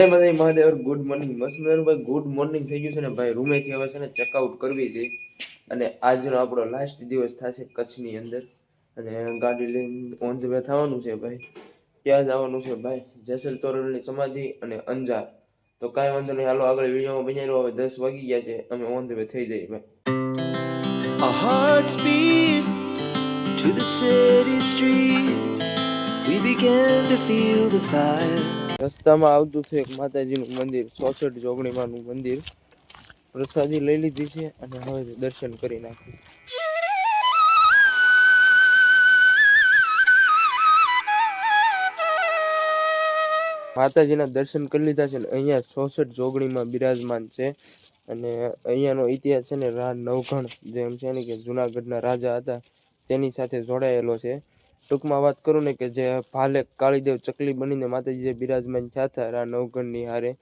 જય Mahadev good morning મસ્ત ભાઈ ગુડ મોર્નિંગ થઈ ગયું છે ને ભાઈ. રૂમેથી હવે છે ને ચેકઆઉટ કરવી છે. અને આજનો આપણો લાસ્ટ દિવસ થશે કચ્છની અંદર. અને ગાડી લઈને ઓન ધ વે થવાનું છે ભાઈ. ક્યાં જવાનું છે ભાઈ. જેસલ તોરલની સમાધિ અને અંજાર. તો કાંઈ વાંધો નહીં. હાલો, આગળ વિડીયોમાં બન્યા હવે દસ વાગી ગયા છે. અમે ઓન ધ વે થઈ જઈએ ભાઈ. A heart speed to the city streets. We began to feel the fire. રસ્તામાં આવતું થયું એક માતાજીનું મંદિર ચોસઠ જોગણીમાનું મંદિર. પ્રસાદી લઈ લીધી છે અને હવે દર્શન કરી નાખ્યું. માતાજીના દર્શન કરી લીધા છે ને અહીંયા ચોસઠ જોગણીમાં બિરાજમાન છે. અને અહીંયાનો ઇતિહાસ છે ને રા નવઘણ જેમ છે ને કે જુનાગઢના રાજા હતા, તેની સાથે જોડાયેલો છે. ટૂંકમાં વાત કરું ને કે જે ભાલે કાળીદેવ ચકલી બનીને માતાજી જે બિરાજમાન થયા હતા રા નવઘણની હારે,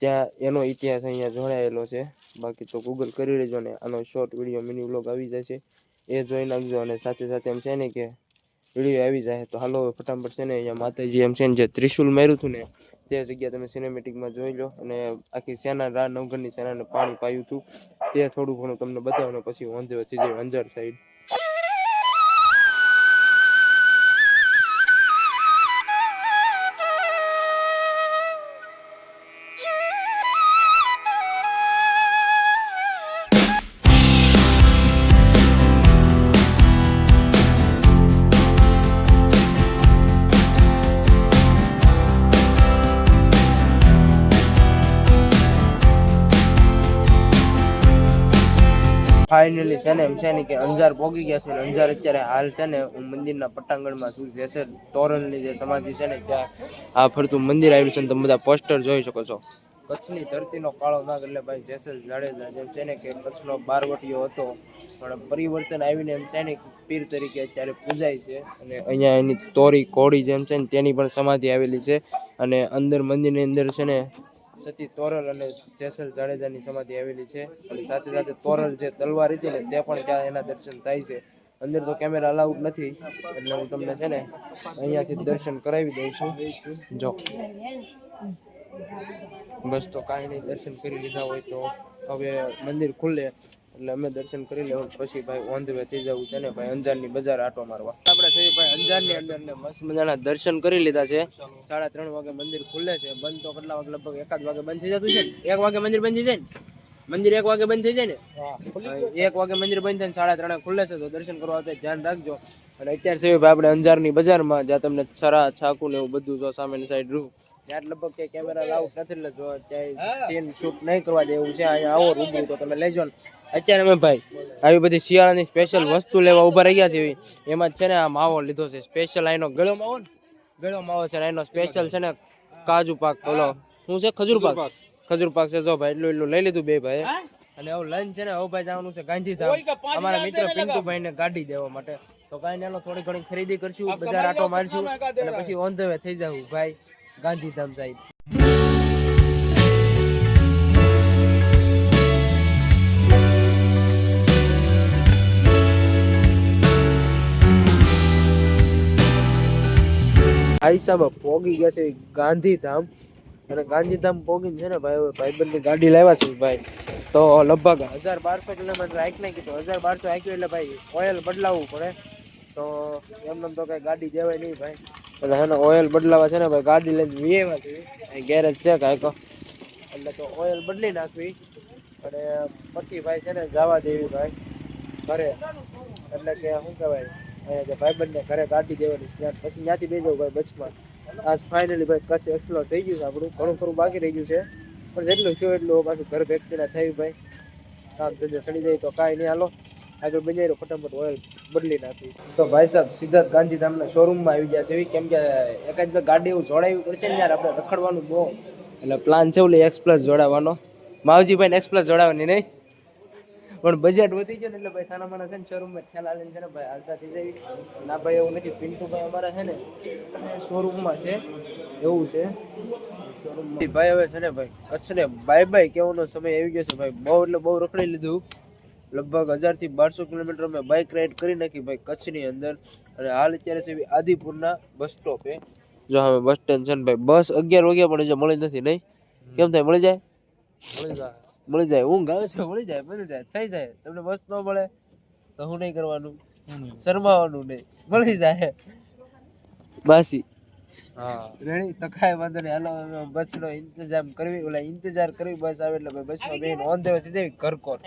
ત્યાં એનો ઇતિહાસ અહીંયા જોડાયેલો છે. બાકી તો ગૂગલ કરી લેજો ને આનો શોર્ટ વીડિયો મિની વ્લોગ આવી જશે. એ જોઈ નાખજો અને સાથે સાથે એમ છે ને કે વીડિયો આવી જાય તો હાલો ફટાફટ છે ને અહીંયા માતાજી એમ છે ને જે ત્રિશુલ માર્યું હતું ને, તે જગ્યા તમે સિનેમેટિકમાં જોઈ લો અને આખી સેના રા નવગણની સેનાને પાણી પાયું હતું. તે થોડું ઘણું તમને બતાવો ને પછી વાંધો થઈ જાય અંજાર સાઈડ ફાઇનલી છે ને એમ છે ને કે અંજાર પોગી ગયા છે અંજાર અત્યારે હાલ છે ને હું મંદિરના પટાંગણમાં છું જે છે તોરણની જે સમાધિ છે ને ત્યાં આ ફરતું મંદિર આવ્યું છે ને તમે બધા પોસ્ટર જોઈ શકો છો કચ્છની ધરતીનો કાળો નાગ એટલે ભાઈ જેસલ જાડેજા જેમ છે ને કે કચ્છનો બારવટીયો હતો પણ પરિવર્તન આવીને એમ છે ને પીર તરીકે અત્યારે પૂજાય છે અને અહીંયા એની તોરી કોળી જેમ છે ને તેની પણ સમાધિ આવેલી છે અને અંદર મંદિરની અંદર છે ને સતી તોરલ અને જેસલ જાડેજાની સમાધિ આવેલી છે. અને સાથે સાથે તોરલ જે તલવાર હતી ને, તે પણ ત્યાં એના દર્શન થાય છે. અંદર તો કેમેરા અલાઉડ નથી, એટલે હું તમને છે ને, અહીંયાથી દર્શન કરાવી દઉં છું. જો. બસ તો કાંઈ નહીં, દર્શન કરી લીધા હોય તો હવે મંદિર ખુલે. એટલે અમે દર્શન કરી લેવું પછી ભાઈ ઓન ધ વે થઈ જવું છે ને ભાઈ અંજારની બજાર આટો મારવા. આપણે થઈ ભાઈ અંજારની અંદર ને મસ્ત મજાના દર્શન કરી લીધા છે. સાડા ત્રણ વાગે મંદિર ખુલે છે. બંધ તો કેટલા વાગે? લગભગ એકાદ વાગે બંધ થઈ જતું છે ને? એક વાગે મંદિર બંધ થઈ જાય ને? મંદિર એક વાગે બંધ થઈ જાય ને? એક વાગે મંદિર બંધ થાય ને સાડા ત્રણે ખુલે છે તો દર્શન કરવા આવતા ધ્યાન રાખજો. અને અત્યારે છે ભાઈ આપણે અંજારની બજારમાં જ્યાં તમને છરા છાકુ ને એવું બધું જો સામેની સાઈડ રૂ ત્યાં લગભગ કે કેમેરા લાઉટ નથી એટલે જો સીન શૂટ નહીં કરવા દેવું છે અહીંયા આવો રૂબરૂ તો તમે લેજો ને. અત્યારે અમે ભાઈ આવી બધી શિયાળાની સ્પેશિયલ વસ્તુ લેવા ઊભા રહી ગયા છે એવી. એમાં છે ને આ માવો લીધો છે. સ્પેશિયલ આનો ગળો માવો ને? ગળો માવો છે એનો સ્પેશિયલ છે ને કાજુ પાક ઓલો. શું છે? ખજૂર પાક? ખજૂર પાક. છે. જો ભાઈ એટલું એટલું લઈ લીધું બે ભાઈ અને હવે લંચ છે ને હવે ભાઈ જવાનું છે ગાંધીધામ. અમારા મિત્ર પિન્ટુભાઈ ને ગાડી દેવા માટે. તો કાંઈ નહીં થોડી ઘણી ખરીદી કરશું બજાર આટો મારશું અને પછી ઓન ધ વે થઈ જવું ભાઈ. ગાંધીધામ સાઈડ સાહેબ પોગી ગયા છે ગાંધીધામ. અને ગાંધીધામ પોગીને છે ને ભાઈ, હવે ભાઈબંધની ગાડી લાવ્યા છે ભાઈ. તો લગભગ હજાર બારસો કિલોમીટર હાઈક નાખી, તો હજાર બારસો હાક્યું એટલે ભાઈ ઓઇલ બદલાવવું પડે. તો એમને તો કઈ ગાડી જવાય નહીં ભાઈ. એટલે એને ઓઇલ બદલાવા છે ને ભાઈ ગાડી લઈને વીએવા છે ગેરેજ છે કાંઈક. એટલે તો ઓઇલ બદલી નાખવી. અને પછી ભાઈ છે ને જવા દેવી ભાઈ ઘરે. એટલે કે શું કહેવાય, અહીંયા જે ભાઈબંધને ઘરે ગાડી દેવાની છે પછી ત્યાંથી બે જવું ભાઈ બસમાં. આજ ફાઇનલી ભાઈ કચ્છ એક્સપ્લોર થઈ ગયું છે આપણું. ઘણું ખરું બાકી રહી ગયું છે. પણ જેટલું થયું એટલું પાછું ઘર વ્યક્તિના થયું ભાઈ. કામ ધંધે સડી જાય તો કાંઈ નહીં, હાલો. આગળ બજારો ફટાફટ ઓઇલ બદલી નાખી. તો ભાઈ સાહેબ સિદ્ધાર્થ ગાંધીધામના શોરૂમમાં આવી ગયા છે. એવી કેમ કે એકાદ બે ગાડી એવું જોડાવી પડશે ને યાર, આપણે રખડવાનું બહુ. એટલે પ્લાન છે ઓલી એક્સપ્રેસ જોડાવાનો. માવજીભાઈ પ્લસ જોડાવાની નહીં. પણ બજેટ વધી ગયું ને એટલે ભાઈ સાના માના છે ને શોરૂમમાં ખ્યાલ આવીને છે ને ભાઈ હાલતા થઈ જાય. ના ભાઈ એવું નથી પિન્ટુભાઈ અમારા છે ને શોરૂમમાં છે. એવું છે. શોરૂમમાં ભાઈ હવે છે ને ભાઈ, કચ્છને બાય બાય કેવાનો સમય આવી ગયો છે ભાઈ. બહુ એટલે બહુ રખડી લીધું. લગભગ હજારથી બારસો કિલોમીટર અમે બાઇક રાઈડ કરી નાખી ભાઈ કચ્છની અંદર. અને હાલ અત્યારે છે આદિપુરના બસ સ્ટોપે જો હવે બસ સ્ટેન્ડ છે ને ભાઈ બસ અગિયાર વાગ્યા પણ જો મળી નથી નહીં? કેમ થાય મળી જાય? મળી જાય. મળી જાય ઊંઘ આવે છે મળી જાય મળી જાય થઈ જાય. તમને બસ ન મળે તો હું નહીં કરવાનું. શરમાવાનું નહીં. મળી જાય. બાસી. હા. રેડી તો કાંઈ વાંધો નહીં. હાલો બસનો ઇંતજામ કરવી. ઓલા ઇંતજાર કરવી બસ આવે એટલે ભાઈ બસમાં બેન ઓન દેવા છે જેવી ઘરકોર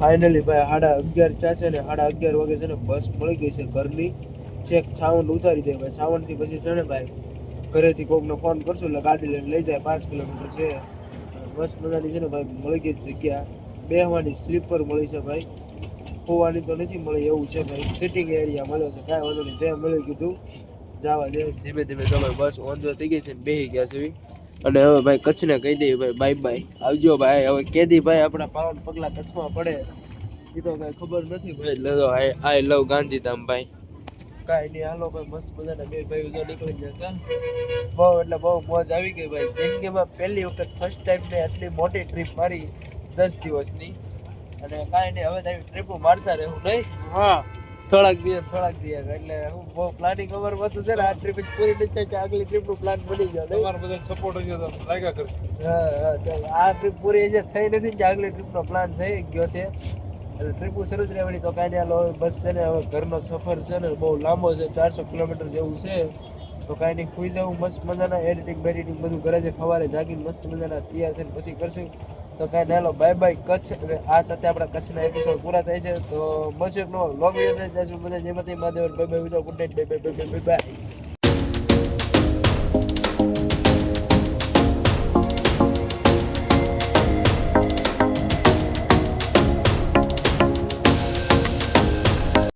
ફાઇનલી ભાઈ સાડા અગિયાર થયા છે ને સાડા અગિયાર વાગે છે ને બસ મળી ગઈ છે ઘરની. ચેક સાવન ઉતારી દે ભાઈ. સાવનથી પછી છે ને ભાઈ ઘરેથી કોકને ફોન કરશું એટલે ગાડી લઈને લઈ જાય. પાંચ કિલોમીટર છે. બસ મજાની છે ને ભાઈ મળી ગઈ છે જગ્યા. બેહવાની સ્લીપર મળી છે ભાઈ. હોવાની તો નથી મળી એવું છે ભાઈ. સિટિંગ એરિયા મળ્યો છે. કાંઈ વાંધો નહીં. જે મળ્યું કીધું. જવા દે. ધીમે ધીમે તમે બસ ઓંધો થઈ ગઈ છે બેહી ગયા છે. અને હવે ભાઈ કચ્છને કહી દઈએ ભાઈ બાય બાય આવજો ભાઈ. હવે કેદી ભાઈ આપણા પાવન પગલા કચ્છમાં પડે. એ તો કાંઈ ખબર નથી ભાઈ. લો તો આઈ લવ ગાંધીધામ ભાઈ. કાંઈ નહીં, હાલો ભાઈ, મસ્ત મજાના બે ભાઈ જો નીકળી જતા બહુ એટલે બહુ મોજ આવી ગઈ ભાઈ. જિંદગીમાં પહેલી વખત ફર્સ્ટ ટાઈમ મેં આટલી મોટી ટ્રીપ મારી દસ દિવસની. અને કાંઈ નહીં, હવે તારી ટ્રીપો મારતા રહેવું નહીં. હા. થોડાક દિવસ થોડાક દિવસ. એટલે હું પ્લાનિંગ અમાર વસ્તુ છે ને આ ટ્રીપ પૂરી નથી થાય કે આગલી ટ્રીપનું પ્લાન બની ગયો. તમારો બધા સપોર્ટ હશે તો લાગ્યા કરે. હા હા આ ટ્રીપ પૂરી છે થઈ નથી કે આગલી ટ્રીપનો પ્લાન થઈ ગયો છે. એટલે ટ્રીપો શરૂ જ રહેવાની. તો હવે બસ છે ને હવે ઘરનો સફર છે ને બહુ લાંબો છે ચારસો કિલોમીટર જેવું છે. તો કાંઈ નહીં, ખુઈ જાઉં, મસ્ત મજાના એડિટિંગ બેડિટિંગ બધું કરે છે સવારે જાગીને મસ્ત મજાના તૈયાર થઈને પછી કરશું. તો કાંઈ હાલો બાય બાય કચ્છ. અને આ સાથે આપણા કચ્છના એપિસોડ પૂરા થાય છે. તો બસ એક નવો લોંગ વીડિયો ત્યાં બધા જેમાંથી Mahadev bye bye good night bye bye bye bye bye